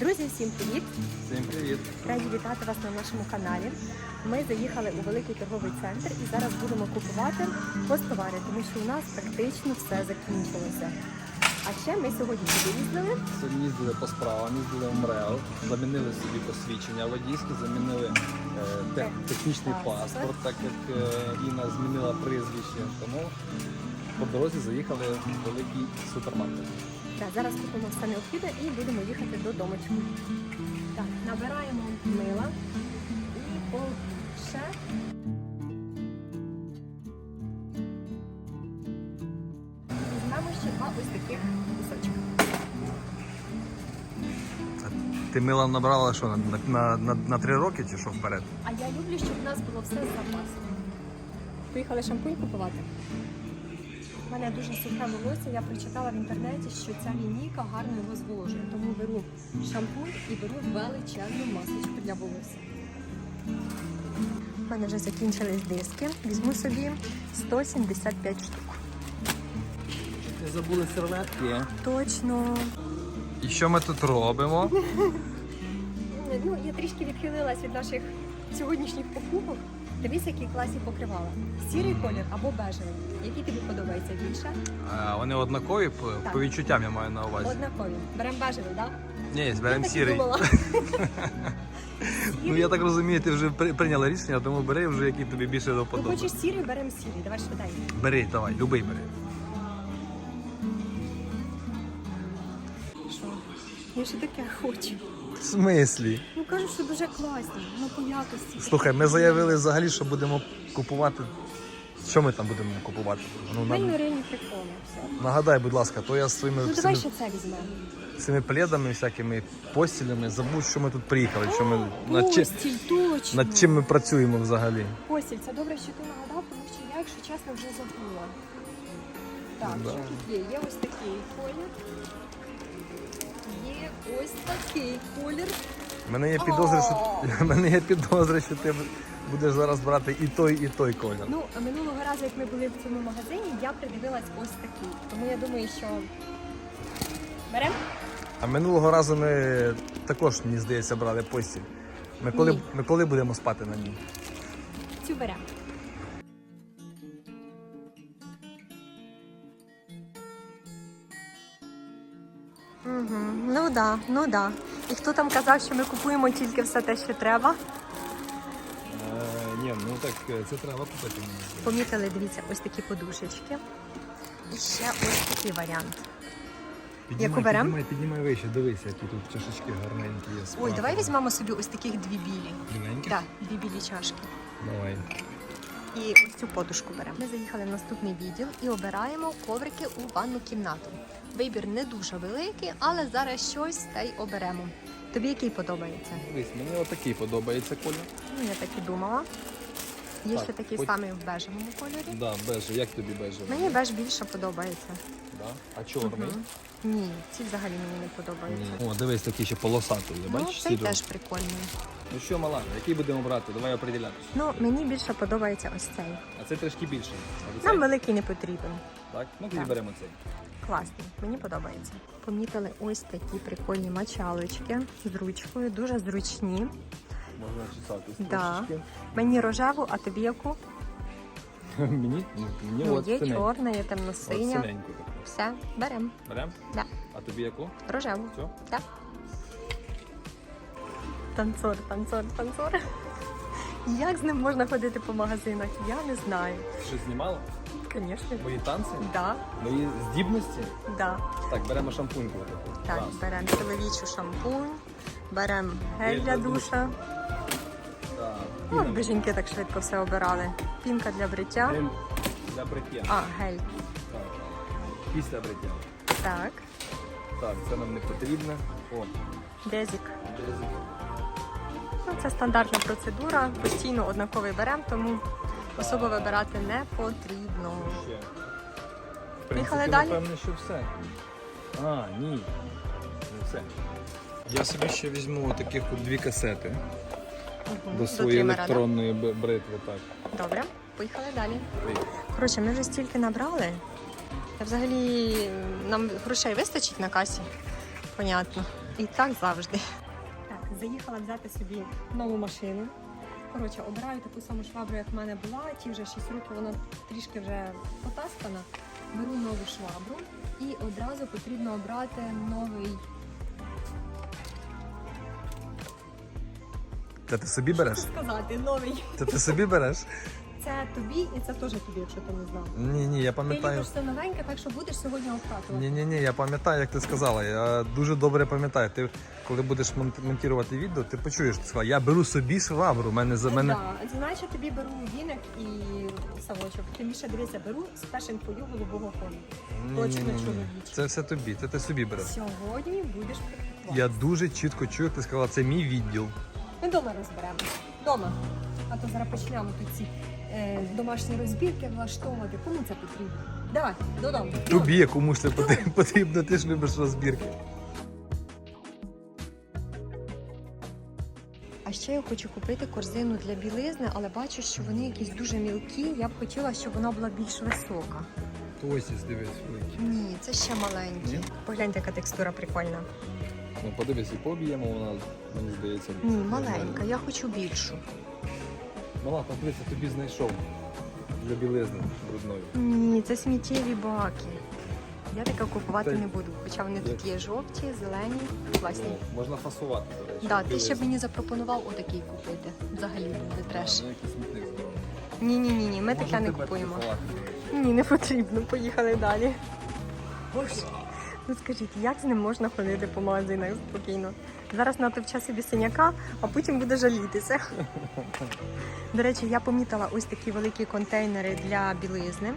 Друзі, всім привіт! Всім привіт! Раді вітати вас на нашому каналі. Ми заїхали у великий торговий центр і зараз будемо купувати посттовари, тому що у нас практично все закінчилося. А ще ми сьогодні сюди їздили. Сьогодні їздили по справам, їздили в МРЕО, замінили собі посвідчення водійське, замінили е, те- технічний Паспорт. паспорт, так як е, Інна змінила прізвище. Тому по дорозі заїхали в великий супермаркет. Так, зараз купимо все необхідне і будемо їхати додому. Так, набираємо мила і пол ще. Візьмемо ще два ось таких кусочки. Ти мила набрала що на, на, на, на три роки чи що вперед? А я люблю, щоб в нас було все з запасом. Поїхали шампунь купувати. У мене дуже сухе волосся. Я прочитала в інтернеті, що ця лінійка гарно його зволожує. Тому беру шампунь і беру величезну масочку для волосся. У мене вже закінчились диски. Візьму собі 175 штук. Не забули серветки. Точно. І що ми тут робимо? Ну, я трішки відхилилась від наших сьогоднішніх покупок. Дивись, які класі покривала. Сірий колір або бежевий. Який тобі подобається більше? А, вони однакові по, Так. по відчуттям я маю на увазі. Однакові. Беремо бежевий, так? Ні, беремо сірий. Ну я так розумію, ти вже при- прийняла рішення, тому бери вже який тобі більше до Ну, вподоби. хочеш сірий, беремо сірий. Давай швиденько. Бери, давай, любий бери. Що? Я ще таке хочу. В смислі? Ну кажу, що дуже класні, ну по якості. Слухай, ми заявили взагалі, що будемо купувати. Що ми там будемо купувати? Ну, нам- Мельно приколи. Все. Нагадай, будь ласка, то я з своїми Ну давай всіми, ще це візьмемо. всіми пледами, всякими постілями забув, що ми тут приїхали, що ми над, чи, Постіль, точно. над чим ми працюємо взагалі. Постіль, це добре, що ти нагадав, тому що я, якщо чесно, вже забула. Так, Да. що тут є? Є ось такий колір. Ось такий колір. Мене є підозри, що мене є підозри, що ти будеш зараз брати і той, і той колір. Ну, а минулого разу, як ми були в цьому магазині, я придивилась ось такий. Тому я думаю, що беремо. А минулого разу ми також, мені здається, брали постіль. Ми коли, Ні. ми коли будемо спати на ній? Цю беремо. Угу. Ну да, ну да. І хто там казав, що ми купуємо тільки все те, що треба? Ні, ну так це треба купити. Помітили, дивіться, ось такі подушечки. І ще ось такий варіант. Яку берем? Піднімай, піднімай вище, дивися, які тут чашечки гарненькі є. Ой, справа. давай візьмемо собі ось таких дві білі. Біленькі? Так, дві білі чашки. Давай. І ось цю подушку беремо. Ми заїхали в наступний відділ і обираємо коврики у ванну кімнату. Вибір не дуже великий, але зараз щось та й оберемо. Тобі який подобається? Дивись, мені отакий подобається колір. Ну, я так і думала. Є Так, ще такий хоч- самий в бежевому кольорі. Да, бежевий. Як тобі бежевий? Мені беж більше подобається. Да? А чорний? Мгм. Ні, ці взагалі мені не подобаються. Ні. О, дивись, такий ще полосатий є, Ну, бачиш? цей сіро? теж прикольний. Ну що, мала, який будемо брати? Давай определятися. Ну, мені більше подобається ось цей. А це трішки більше. А Нам цей? великий не потрібен. Так? Ну тоді беремо цей. Класний, мені подобається. Помітили ось такі прикольні мочалочки з ручкою, дуже зручні. Можна чесатись Да. трошечки. Мені рожеву, а тобі яку? Мені? Ну, мені Ну, от є синеньку. чорна, є От темно-синя. синеньку таку. Все, беремо. Берем? Да. А тобі яку? Рожеву. Все? Так. Танцор, танцор, танцор. Як з ним можна ходити по магазинах? Я не знаю. Що знімала? Звісно. Мої танці? Да, Мої здібності? да. Так, беремо шампуньку. Так, Раз. беремо чоловічу шампунь, беремо гель для душа. Ну, От би жінки так швидко все обирали. Пінка для бриття. Гель для бриття. А, гель. Так. Після бриття. Так. Так, це нам не потрібно. О, Дезік. дезик. Це стандартна процедура, постійно однаковий беремо, тому особо вибирати не потрібно. В принципі, далі? Напевно, що все. А, ні. Не все. Я собі ще візьму таких от дві касети Мгм. до своєї тримера, да? електронної б- бритви. Так. Добре, поїхали далі. Коротше, ми вже стільки набрали. Та взагалі нам грошей вистачить на касі, понятно. І так завжди. Заїхала взяти собі нову машину. Коротше, обираю таку саму швабру, як в мене була. Ті вже 6 років вона трішки вже потаскана. Беру нову швабру і одразу потрібно обрати новий. Та ти собі береш? Що сказати, новий. Та ти собі береш? Це тобі і це теж тобі, якщо ти не знав. Ні, ні, я Ти пам'ятаю. все новеньке, так що будеш сьогодні обкатувати. Ні, ні, ні, я пам'ятаю, як ти сказала. Я дуже добре пам'ятаю. Ти коли будеш монт- монтувати відео, ти почуєш, ти сказала, я беру собі швабру. Мене за мене. Да. Значить, тобі беру віник і совочок. Тим більше дивися, беру з першим твою голубого фону. Ні, Точно ні, ні, ні. чоловіче. Це все тобі, це ти собі береш. Сьогодні будеш практикувати. Я дуже чітко чую, як ти сказала, це мій відділ. Ми вдома розберемо. Дома. А то зараз почнемо тут ці домашні розбірки влаштовувати. Кому це потрібно? Давай, додому. Тобі комусь це потрібно, потрібно, ти ж любиш розбірки. А ще я хочу купити корзину для білизни, але бачу, що вони якісь дуже мілкі. Я б хотіла, щоб вона була більш висока. Ось дивись, великий. Ні, це ще маленькі. Ні? Погляньте, яка текстура прикольна. Ну подивись, і поб'ємо, вона, мені здається. Ні, маленька, я хочу більшу. Мала, подивися, тобі знайшов для білизни брудної. Ні, це сміттєві баки. Я таке купувати Та й- не буду, хоча вони тут є жовті, зелені, класні. Ну, можна фасувати, до речі. Да, ти білизну. ще б мені запропонував отакий купити. Взагалі буде треш. ну, якийсь смітник здоровий. Ні, ні, ні, ні, ми таке не тебе купуємо. фасувати? Ні, не потрібно. Поїхали далі. Боже. Ну скажіть, як з ним можна ходити по магазинах спокійно? Зараз натовче собі синяка, а потім буде жалітися. До речі, я помітила ось такі великі контейнери для білизни,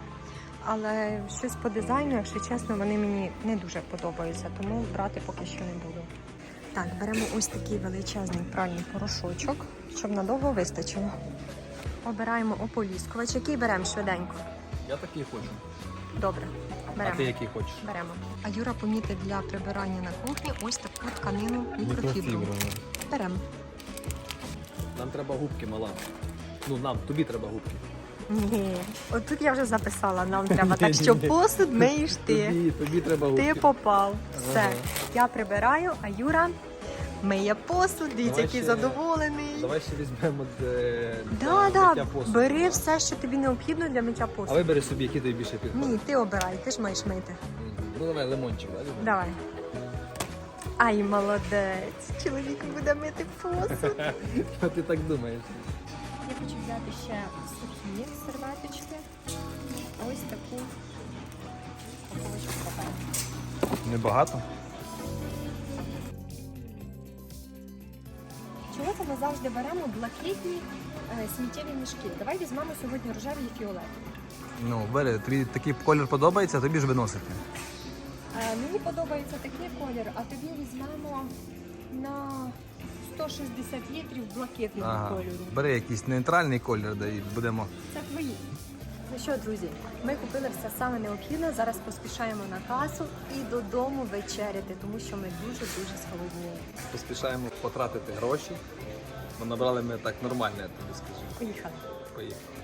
але щось по дизайну, якщо чесно, вони мені не дуже подобаються, тому брати поки що не буду. Так, беремо ось такий величезний пральний порошочок, щоб надовго вистачило. Обираємо ополіскувач. Який беремо швиденько? Я такий хочу. Добре, А беремо. ти який хочеш? Беремо. А Юра помітив для прибирання на кухні ось таку тканину мікрофібру. Беремо. Нам треба губки, мала. Ну, нам, тобі треба губки. Ні. От тут я вже записала, нам треба. Так що посуд миєш ти. Тобі, тобі треба губки. Ти попав. Все. Ага. Я прибираю, а Юра миє посуд. Дивіться, Давай який ще- задоволений. Давай ще візьмемо де... Да, для да, миття посуду. бери все, що тобі необхідно для миття А посуду. вибери собі, який тобі більше підходить. Ні, ти обирай, ти ж маєш мити. Ну давай лимончик, да? візьмемо? Давай. Ай, молодець. Чоловік буде мити посуд. Що ти так думаєш? Я хочу взяти ще сухі серветочки. Ось таку упаковочку паперу. Небагато? Чого це ми завжди беремо блакитні е, сміттєві мішки? Давай візьмемо сьогодні рожеві і фіолетові. Ну, бери, тобі такий колір подобається, тобі ж виносити. Е, мені подобається такий колір, а тобі візьмемо на 160 літрів блакитного Ага. кольору. Бери якийсь нейтральний колір, да і будемо. Це твої. Ну що, друзі, ми купили все саме необхідне. Зараз поспішаємо на касу і додому вечеряти, тому що ми дуже-дуже схолодніли. Поспішаємо потратити гроші. Бо набрали ми так нормально, я тобі скажу. Поїхали. Поїхали.